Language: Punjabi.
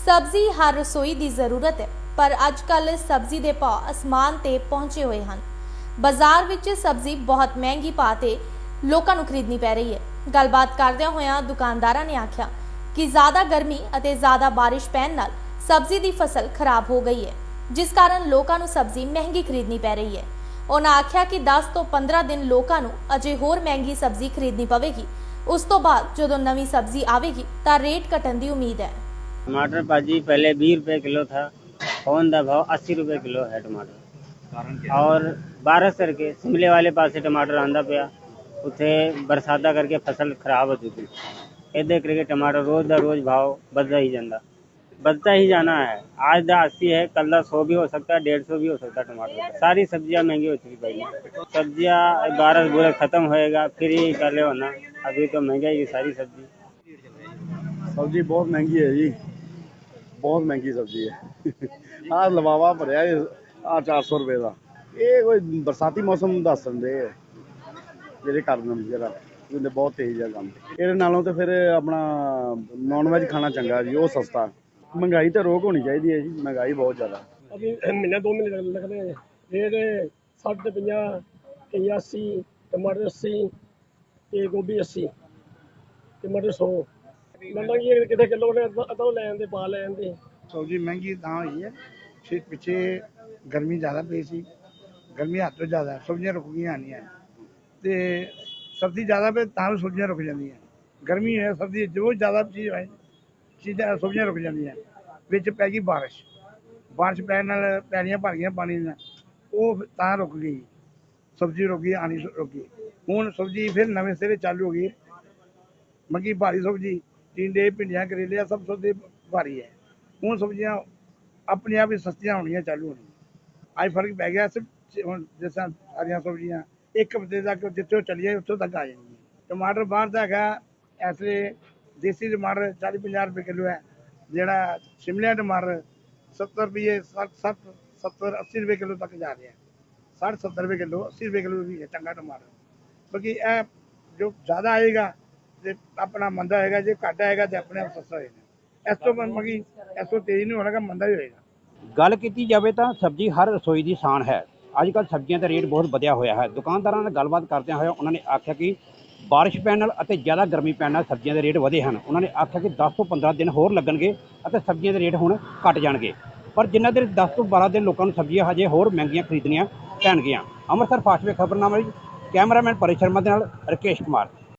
ਸਬਜ਼ੀ ਹਰ ਰਸੋਈ ਦੀ ਜ਼ਰੂਰਤ ਹੈ, ਪਰ ਅੱਜ ਕੱਲ ਸਬਜ਼ੀ ਦੇ ਭਾਅ ਅਸਮਾਨ ਤੇ ਪਹੁੰਚੇ ਹੋਏ ਹਨ। ਬਾਜ਼ਾਰ ਵਿੱਚ ਸਬਜ਼ੀ ਬਹੁਤ ਮਹਿੰਗੀ ਭਾਅ ਤੇ ਲੋਕਾਂ ਨੂੰ ਖਰੀਦਣੀ ਪੈ ਰਹੀ ਹੈ। ਗੱਲਬਾਤ ਕਰਦਿਆਂ ਹੋਇਆਂ ਦੁਕਾਨਦਾਰਾਂ ਨੇ ਆਖਿਆ ਕਿ ਜ਼ਿਆਦਾ ਗਰਮੀ ਅਤੇ ਜ਼ਿਆਦਾ ਬਾਰਿਸ਼ ਪੈਣ ਨਾਲ ਸਬਜ਼ੀ ਦੀ ਫਸਲ ਖਰਾਬ ਹੋ ਗਈ ਹੈ, ਜਿਸ ਕਾਰਨ ਲੋਕਾਂ ਨੂੰ ਸਬਜ਼ੀ ਮਹਿੰਗੀ ਖਰੀਦਣੀ ਪੈ ਰਹੀ ਹੈ। ਉਹਨਾਂ ਆਖਿਆ ਕਿ 10 ਤੋਂ 15 ਦਿਨ ਲੋਕਾਂ ਨੂੰ ਅਜੇ ਹੋਰ ਮਹਿੰਗੀ ਸਬਜ਼ੀ ਖਰੀਦਣੀ ਪਵੇਗੀ। ਉਸ ਤੋਂ ਬਾਅਦ ਜਦੋਂ ਨਵੀਂ ਸਬਜ਼ੀ ਆਵੇਗੀ ਤਾਂ ਰੇਟ ਘਟਣ ਦੀ ਉਮੀਦ ਹੈ। टमाटर भाजी पहले बीस रुपए किलो था फ़ोन का भाव अस्सी रुपए किलो है टमाटर। और बारह सर के शिमले वाले पास टमाटर आंदा पाया उत्थे बरसात करके फ़सल खराब हो चुकी। ਇਹਦੇ करके टमाटर रोज ਦਾ रोज भाव ਵੱਧਦਾ ही जाता बदता ही जाना है। आज दा अस्सी है कल दा सौ भी हो सकता है डेढ़ सौ भी हो सकता है टमाटर सारी सब्ज़ियाँ महँगी हो चुकी भाई। सब्ज़ियाँ बारह बुरा खत्म होएगा फिर ही पहले होना अभी तो महँगा ही सारी सब्ज़ी। सब्ज़ी बहुत महँगी है जी। ਬਹੁਤ ਮਹਿੰਗੀ ਸਬਜ਼ੀ ਹੈ। ਆ ਲਵਾਵਾ ਭਰਿਆ ਆ 400 ਰੁਪਏ ਦਾ। ਇਹ ਕੋਈ ਬਰਸਾਤੀ ਮੌਸਮ ਦੱਸ ਦਿੰਦੇ ਆ ਜਿਹੜੇ ਕਾਰਨ ਜਿਹੜਾ ਉਹਦੇ ਬਹੁਤ ਤੇਜ਼ ਆ ਕੰਮ। ਇਹਦੇ ਨਾਲੋਂ ਤਾਂ ਫਿਰ ਆਪਣਾ ਨਾਨ ਵੈਜ ਖਾਣਾ ਚੰਗਾ ਜੀ, ਉਹ ਸਸਤਾ। ਮਹਿੰਗਾਈ ਤਾਂ ਰੋਕ ਹੋਣੀ ਚਾਹੀਦੀ ਹੈ ਜੀ, ਮਹਿੰਗਾਈ ਬਹੁਤ ਜ਼ਿਆਦਾ। ਮਹੀਨਾ ਦੋ ਮਹੀਨੇ ਤੱਕ ਲੱਗਦੇ ਆ ਇਹਦੇ 50 85 ਟਮਾਟਰ 80 ਤੇ ਗੋਭੀ 80 ਟਮਾਟਰ 100 ਸਬਜ਼ੀ ਮਹਿੰਗੀ ਤਾਂ ਹੋਈ ਹੈ। ਫਿਰ ਪਿੱਛੇ ਗਰਮੀ ਜ਼ਿਆਦਾ ਪਈ ਸੀ। ਗਰਮੀ ਹੱਦ ਤੋਂ ਜ਼ਿਆਦਾ ਸਬਜ਼ੀਆਂ ਰੁਕ ਗਈਆਂ ਨਹੀਂ ਤੇ ਸਰਦੀ ਜ਼ਿਆਦਾ ਪਈ ਤਾਂ ਸਬਜ਼ੀਆਂ ਰੁਕ ਜਾਂਦੀਆਂ। ਗਰਮੀ ਹੈ, ਸਰਦੀ ਜੋ ਜ਼ਿਆਦਾ ਚੀਜ਼ ਹੈ। ਚੀਜ਼ਾਂ, ਸਬਜ਼ੀਆਂ ਰੁਕ ਜਾਂਦੀਆਂ। ਵਿੱਚ ਪੈ ਗਈ ਬਾਰਿਸ਼। ਬਾਰਿਸ਼ ਪੈਣ ਨਾਲ ਪੈਣੀਆਂ ਭਰ ਗਈਆਂ ਪਾਣੀ ਨਾਲ ਉਹ ਤਾਂ ਰੁਕ ਗਈ। ਸਬਜ਼ੀ ਰੁਕ ਗਈ, ਆਣੀ ਰੁਕ ਗਈ। ਹੁਣ ਸਬਜ਼ੀ ਫਿਰ ਨਵੇਂ ਸਿਰੇ ਚਾਲੂ ਹੋ ਗਈ। ਮੰਗੀ ਭਾਰੀ ਸਬਜ਼ੀ। ਟਿੰਡੇ, ਭਿੰਡੀਆਂ ਕਰੇਲੇ ਆਹ ਸਭ ਸਬਜ਼ੀ ਭਾਰੀ ਹੈ। ਹੁਣ ਸਬਜ਼ੀਆਂ ਆਪਣੇ ਆਪ ਹੀ ਸਸਤੀਆਂ ਹੋਣੀਆਂ ਚਾਲੂ ਹੋਣੀਆਂ। ਅੱਜ ਫ਼ਰਕ ਪੈ ਗਿਆ ਸਿਰਫ ਹੁਣ ਜਿਸ ਤਰ੍ਹਾਂ ਸਾਰੀਆਂ ਸਬਜ਼ੀਆਂ, ਇੱਕ ਹਫ਼ਤੇ ਤੱਕ ਜਿੱਥੇ ਉਹ ਜਾਏ ਉੱਥੋਂ ਤੱਕ ਆ ਜਾਣਗੀਆਂ ਟਮਾਟਰ ਬਾਹਰ ਦਾ ਹੈਗਾ ਐਸੇ ਦੇਸੀ ਟਮਾਟਰ 40 50 ਰੁਪਏ ਕਿਲੋ ਹੈ, ਜਿਹੜਾ ਸ਼ਿਮਲਾ ਟਮਾਟਰ 70 ਰੁਪਏ 60 60 70 80 ਰੁਪਏ ਕਿਲੋ ਤੱਕ ਜਾ ਰਿਹਾ। ਹੈ 60 70 ਰੁਪਏ ਕਿਲੋ 80 ਰੁਪਏ ਕਿਲੋ ਵੀ ਹੈ, ਚੰਗਾ ਟਮਾਟਰ। ਕਿਉਂਕਿ ਇਹ ਜੋ ਜ਼ਿਆਦਾ ਆਏਗਾ ਤੇ ਆਪਣਾ ਮੰਦਾ ਹੋਏਗਾ, ਜੇ ਘੱਟ ਆਏਗਾ ਤੇ ਆਪਣੇ ਆਪ ਸਸਤਾ ਹੋਏਗਾ ਇਸ ਤੋਂ ਮਗੀ ਇਸ ਤੋਂ ਤੇਜ਼ ਨਹੀਂ ਹੋਣਾ ਮੰਦਾ ਹੀ ਹੋਏਗਾ। ਗੱਲ ਕੀਤੀ ਜਾਵੇ ਤਾਂ ਸਬਜ਼ੀ ਹਰ ਰਸੋਈ ਦੀ ਸ਼ਾਨ ਹੈ। ਅੱਜ ਕੱਲ੍ਹ ਸਬਜ਼ੀਆਂ ਦਾ ਰੇਟ ਬਹੁਤ ਵਧਿਆ ਹੋਇਆ ਹੈ। ਦੁਕਾਨਦਾਰਾਂ ਨਾਲ ਗੱਲਬਾਤ ਕਰਦਿਆਂ ਹੋਇਆ ਉਹਨਾਂ ਨੇ ਆਖਿਆ ਕਿ ਬਾਰਿਸ਼ ਪੈਣ ਨਾਲ ਅਤੇ ਜ਼ਿਆਦਾ ਗਰਮੀ ਪੈਣ ਨਾਲ ਸਬਜ਼ੀਆਂ ਦੇ ਰੇਟ ਵਧੇ ਹਨ। ਉਹਨਾਂ ਨੇ ਆਖਿਆ ਕਿ 10 ਤੋਂ 15 ਦਿਨ ਹੋਰ ਲੱਗਣਗੇ ਅਤੇ ਸਬਜ਼ੀਆਂ ਦੇ ਰੇਟ ਹੁਣ ਘਟ ਜਾਣਗੇ। ਪਰ ਜਿੰਨਾ ਦੇਰ 10 ਤੋਂ 12 ਦਿਨ ਲੋਕਾਂ ਨੂੰ ਸਬਜ਼ੀਆਂ ਹਜੇ ਹੋਰ ਮਹਿੰਗੀਆਂ ਖਰੀਦਣੀਆਂ ਪੈਣਗੀਆਂ। ਅੰਮ੍ਰਿਤਸਰ ਫਾਸਟਵੇ ਖਬਰਨਾਮਾ ਲਈ ਕੈਮਰਾਮੈਨ ਪਰੇ ਸ਼ਰਮਾ ਦੇ ਨਾਲ ਰਕੇਸ਼ ਕੁਮਾਰ।